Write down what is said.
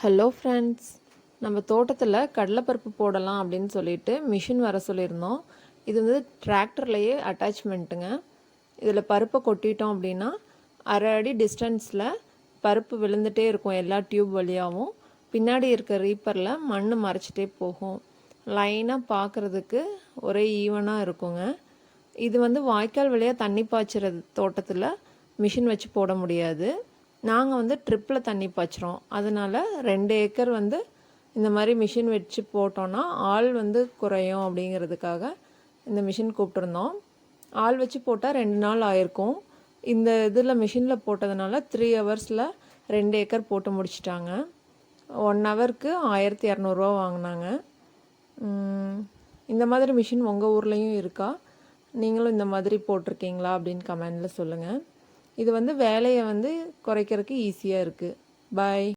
Hello friends நம்ம தோட்டத்தில் கடலைப்பருப்பு போடலாம் அப்படின்னு சொல்லிட்டு மிஷின் வர சொல்லியிருந்தோம். இது வந்து டிராக்டர்லேயே அட்டாச்மெண்ட்டுங்க இதில் பருப்பை கொட்டிட்டோம் அப்படின்னா அரை அடி டிஸ்டன்ஸில் பருப்பு விழுந்துட்டே இருக்கும் எல்லா டியூப் வழியாகவும் பின்னாடி இருக்க ரீப்பரில் மண் மறைச்சிட்டே போகும். லைனாக பார்க்குறதுக்கு ஒரே ஈவனாக இருக்குங்க. இது வந்து வாய்க்கால் வழியாக தண்ணி பாய்ச்சுற தோட்டத்தில் மிஷின் வச்சு போட முடியாது. நாங்கள் வந்து ட்ரிப்பில் தண்ணி பாய்ச்சுறோம். அதனால் ரெண்டு ஏக்கர் வந்து இந்த மாதிரி மிஷின் வச்சு போட்டோன்னா ஆள் வந்து குறையும் அப்படிங்கிறதுக்காக இந்த மிஷின் கூப்பிட்ருந்தோம் ஆள் வச்சு போட்டால் ரெண்டு நாள் ஆயிருக்கும். இந்த இதில் மிஷினில் போட்டதுனால த்ரீ ஹவர்ஸில் ரெண்டு ஏக்கர் போட்டு முடிச்சிட்டாங்க. ஒன் ஹவருக்கு ஆயிரத்தி இரநூறுவா வாங்கினாங்க. இந்த மாதிரி மிஷின் உங்கள் ஊர்லேயும் இருக்கா? நீங்களும் இந்த மாதிரி போட்டிருக்கீங்களா அப்படின்னு கமெண்டில் சொல்லுங்கள் இது வந்து வேலையை வந்து குறைக்கிறதுக்கு ஈஸியாக இருக்குது பாய்